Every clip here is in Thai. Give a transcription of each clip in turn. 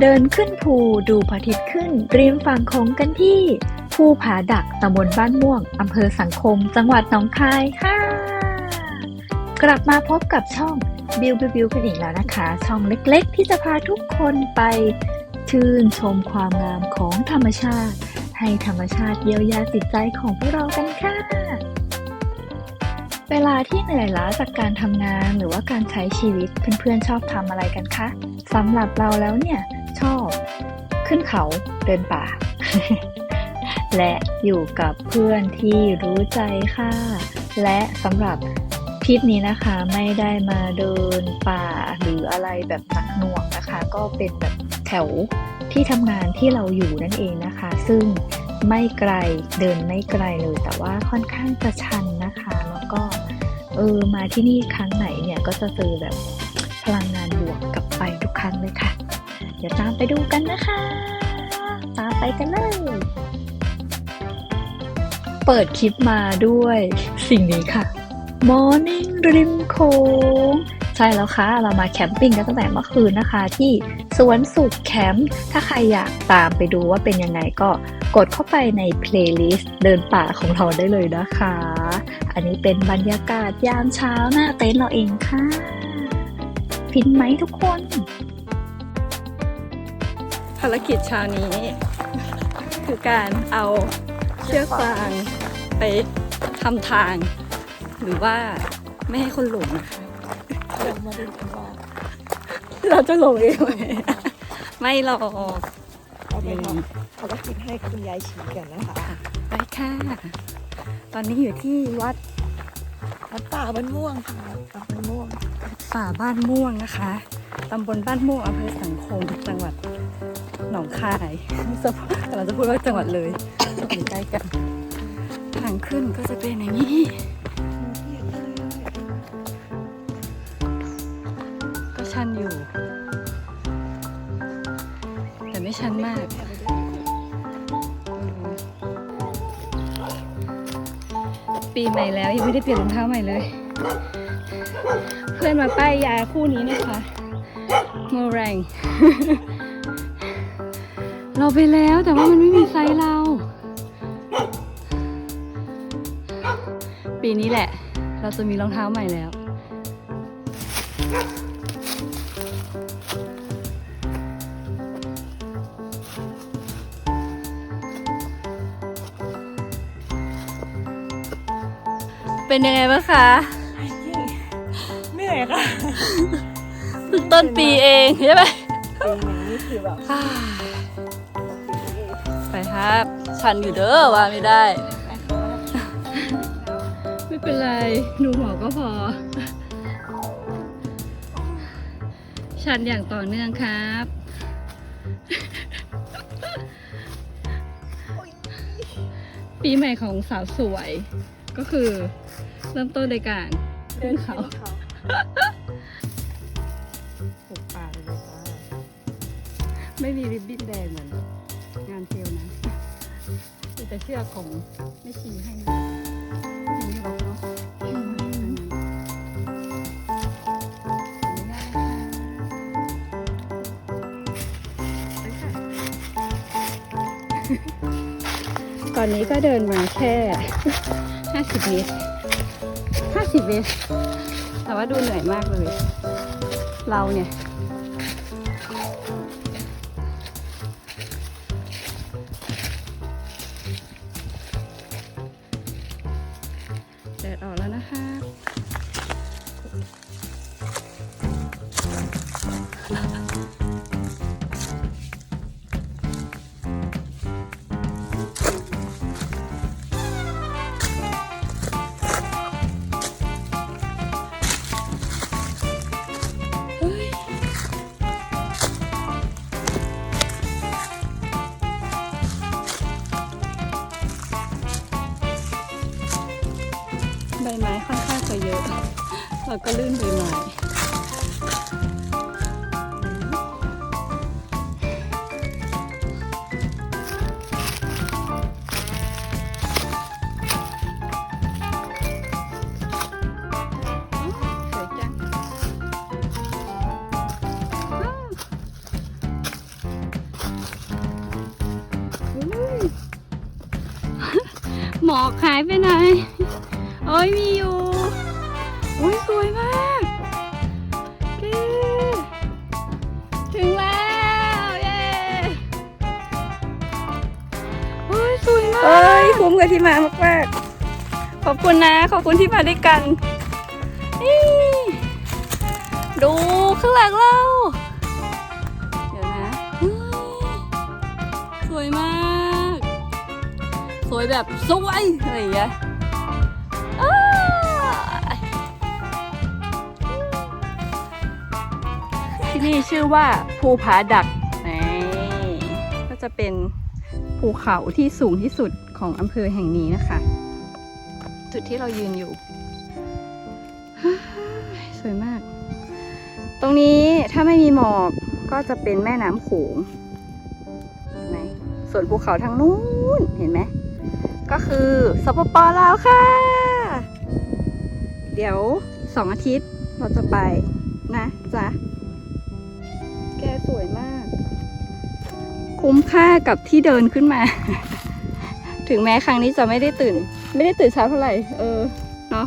เดินขึ้นภูดูพระอาทิตย์ขึ้น ริมฝั่งโขงกันที่ ภูผาดักตำบลบ้านม่วงอำเภอสังคม จังหวัดหนองคายค่ะ กลับมาพบกับช่องบิวบิวบิวกันอีกแล้วนะคะ ช่องเล็กๆ ที่จะพาทุกคนไปชื่นชมความงามของธรรมชาติ ให้ธรรมชาติเยียวยาจิตใจของพวกเรากันค่ะ เวลาที่เหนื่อยล้าจากการทำงานหรือว่าการใช้ชีวิตเพื่อนๆชอบทำอะไรกันคะสำหรับเราแล้วเนี่ย ชอบ ขึ้นเขาเดินป่า และอยู่กับเพื่อนที่รู้ใจค่ะ และสำหรับทริปนี้นะคะไม่ได้มาเดินป่าหรืออะไรแบบหนักหน่วงนะคะ ก็เป็นแบบแถวที่ทำงานที่เราอยู่นั่นเองนะคะ ซึ่งไม่ไกลเดินไม่ไกลเลย แต่ว่าค่อนข้างจะชันนะคะ แล้วก็เออมาที่นี่ครั้งไหนเนี่ยก็จะเจอแบบพลังงานบวกกลับไปทุกครั้งเลยค่ะ เดี๋ยวตามไปดูกันนะคะ ตามไปกันเลย เปิดคลิปมาด้วยสิ่งนี้ค่ะ Morning ริมโขงใช่แล้วค่ะเรามาแคมปิ้งกันตั้งแต่เมื่อคืนนะคะ ที่สวนสุขแคมป์ถ้าใครอยากตามไปดูว่าเป็นยังไงก็กดเข้าไปในเพลย์ลิสต์เดินป่าของเราได้เลยนะคะ อันนี้เป็นบรรยากาศยามเช้าหน้าเต็นท์เราเองค่ะ ฟินไหมทุกคนารกิจเช้านี้ คือการเอาเชือกฟางไปทำทาง หรือว่าไม่ให้คนหลงนะคะลงมาดูกันว่าเราจะหลงเองไหมไม่หรอกเราไปทำภารกิจให้คุณยายฉีกันนะคะ ไปค่ะ ตอนนี้อยู่ที่วัดวัดป่าบ้านม่วงค่ะป่าบ้านม่วงป่าบ้านม่วงนะคะ ตำบลบ้านม่วงอำเภอสังคมจังหวัดห นองคายกำลังจะพูดว่าจังหวัดเลยอยู่ใกล้กัน ทางขึ้นก็จะเป็นอย่างนี้ ก็ชันอยู่ แต่ไม่ชันมากปีใหม่แล้วยังไม่ได้เปลี่ยนรองเท้าใหม่เลย เพื่อนมาป้ายยาคู่นี้นะคะโมแรง เราไปแล้วแต่ว่ามันไม่มีไซส์เรา ปีนี้แหละ เราจะมีรองเท้าใหม่แล้ว เป็นยังไงบ้างคะ เหนื่อยค่ะเพิ่งต้นปีเองใช่ไหมปีนี้คือแบบไป ครับ ชันอยู่เด้อว่าไม่ได้ ไม่เป็นไร ดูหมอก็พอ ชันอย่างต่อเนื่องครับ ปีใหม่ของสาวสวย ก็คือ เริ่มต้นในการขึ้นเขาปลูกป่าเลยค่ะไม่มีริบบิ้นแดงเหมือน งานเทลนะมีแต่เชือกของไม่ชีให้มีหรอกเนาะอืมไปค่ะตอนนี้ก็เดินมาแค่ 50 เมตร 50 เมตร แต่ว่าดูเหนื่อยมากเลย เราเนี่ย ใบไม้ค่อนข้างจะเยอะแล้วก็ลื่นใบไม้ หมอกหายไปไหน โอ้ยมีอยู่โอ้ยสวยมากถึงแล้วเย้โอ้ยสวยมากเอ้ยคุ้มกับที่มามากขอบคุณนะ ขอบคุณที่มาด้วยกันนี่ดูข้างหลังเรา แบบสวยอะไรอย่างเงี้ยอ้ายที่นี่ชื่อว่าภูผาดักนี่ก็จะเป็นภูเขาที่สูงที่สุดของอำเภอแห่งนี้นะคะ จุดที่เรายืนอยู่ สวยมาก ตรงนี้ถ้าไม่มีหมอกก็จะเป็นแม่น้ำโขงเห็นไหมส่วนภูเขาทางนู้นเห็นไหม ก็คือสปปลาวค่ะ เดี๋ยวสองอาทิตย์เราจะไปนะจ๊ะ แกสวยมาก คุ้มค่ากับที่เดินขึ้นมา ถึงแม้ครั้งนี้จะไม่ได้ตื่น ไม่ได้ตื่นเช้าเท่าไหร่ เออ เนาะ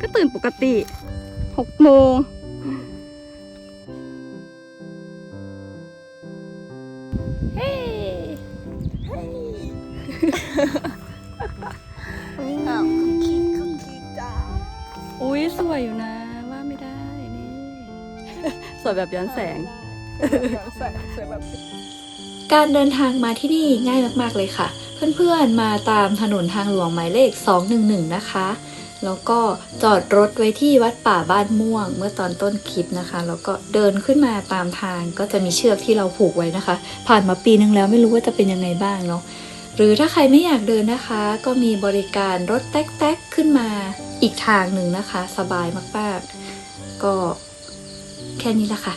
ก็ตื่นปกติหกโมงเฮ้ๆอ้ สวยอยู่นะ ว่าไม่ได้นี่ สวยแบบย้อนแสงใส่สวยแบบการเดินทางมาที่นี่ง่ายมาก ๆ เลยค่ะ เพื่อนๆ มาตามถนนทางหลวงหมายเลข 211 นะคะ แล้วก็จอดรถไว้ที่วัดป่าบ้านม่วง เมื่อตอนต้นคลิปนะคะ แล้วก็เดินขึ้นมาตามทางก็จะมีเชือกที่เราผูกไว้นะคะ ผ่านมาปีนึงแล้วไม่รู้ว่าจะเป็นยังไงบ้างเนาะหรือถ้าใครไม่อยากเดินนะคะ ก็มีบริการรถแต๊กๆขึ้นมา อีกทางหนึ่งนะคะ สบายมากๆ ก็แค่นี้ละค่ะ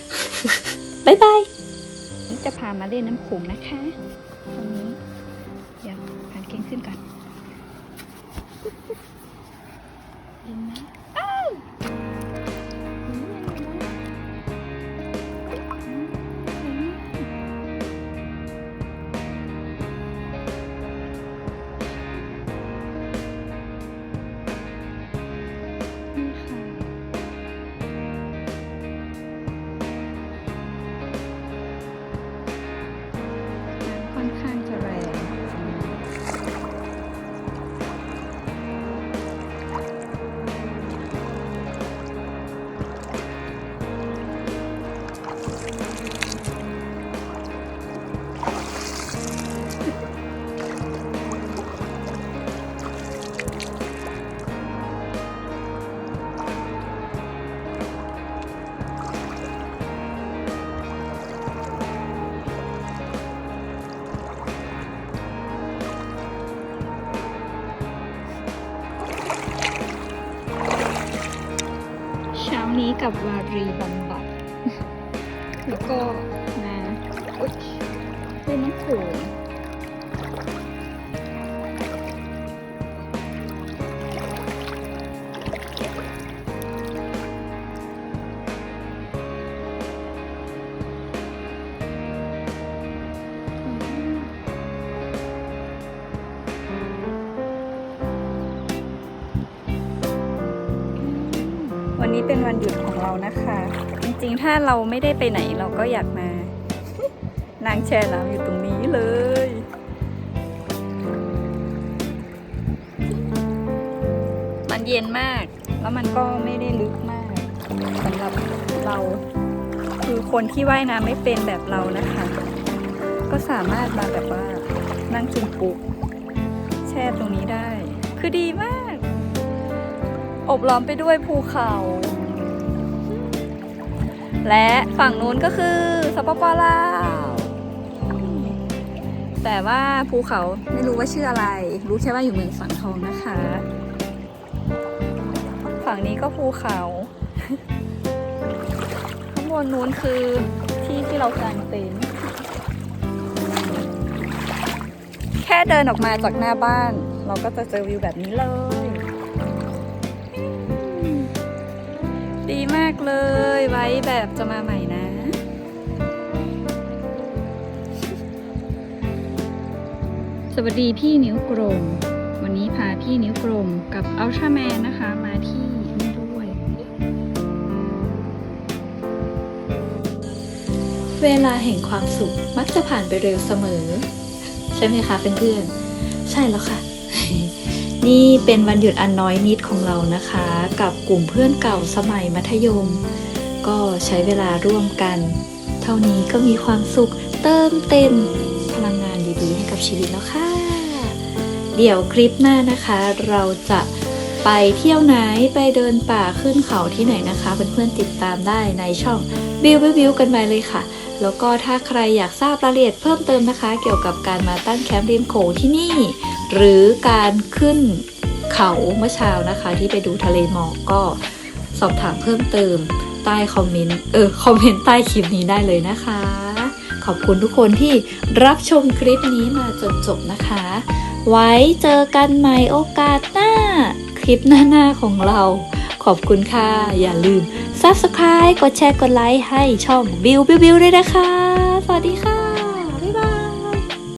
บ๊ายบายจะพามาเล่นน้ำโขงนะคะ ตรงนี้ เดี๋ยวพานเก่งขึ้นก่อน กับวารีบำบัด แล้วก็มาอุ๊ยเล่นน้ำโข วันนี้เป็นวันหยุดของเรานะคะ จริงๆ ถ้าเราไม่ได้ไปไหนเราก็อยากมานั่งแช่น้ำอยู่ตรงนี้เลย มันเย็นมาก แล้วมันก็ไม่ได้ลึกมากสำหรับเรา คือคนที่ว่ายน้ำไม่เป็นแบบเรานะคะ ก็สามารถมาแบบว่านั่งจุ่มปุกแช่ตรงนี้ได้ คือดีมาก อบล้อมไปด้วยภูเขา และฝั่งนู้นก็คือสปปลาวแต่ว่าภูเขาไม่รู้ว่าชื่ออะไร รู้แค่ว่าอยู่เมืองสังทองนะคะ ฝั่งนี้ก็ภูเขา ข้างบนนู้นคือที่ที่เรากางเต็นท์แค่เดินออกมาจากหน้าบ้าน เราก็จะเจอวิวแบบนี้เลย มากเลย ไว้แบบจะมาใหม่นะ สวัสดีพี่นิ้วกลม วันนี้พาที่นิ้วกลมกับอัลตร้าแมนนะคะมาที่นี่ด้วย เวลาแห่งความสุขมักจะผ่านไปเร็วเสมอ ใช่ไหมคะเพื่อนๆใช่แล้วค่ะ นี่เป็นวันหยุดอันน้อยนิดของเรานะคะ กับกลุ่มเพื่อนเก่าสมัยมัธยม ก็ใช้เวลาร่วมกัน เท่านี้ก็มีความสุขเติมเต็มพลังงานดีๆให้กับชีวิตแล้วค่ะ เดี๋ยวคลิปหน้านะคะ เราจะไปเที่ยวไหนไปเดินป่าขึ้นเขาที่ไหนนะคะเพื่อนๆติดตามได้ในช่องบิวบิวบิวกันไปเลยค่ะ แล้วก็ถ้าใครอยากทราบรายละเอียดเพิ่มเติมนะคะ เกี่ยวกับการมาตั้งแคมป์ริมโขงที่นี่ หรือการขึ้นเขาเมื่อเช้านะคะ ที่ไปดูทะเลหมอกก็สอบถามเพิ่มเติมใต้คอมเมนต์เออคอมเมนต์ใต้คลิปนี้ได้เลยนะคะ ขอบคุณทุกคนที่รับชมคลิปนี้มาจนจบนะคะ ไว้เจอกันใหม่โอกาสหน้า คลิปหน้าๆของเรา ขอบคุณค่ะ อย่าลืม Subscribe กดแชร์กดไลค์ให้ช่องบิวบิวบิวด้วยนะคะ สวัสดีค่ะ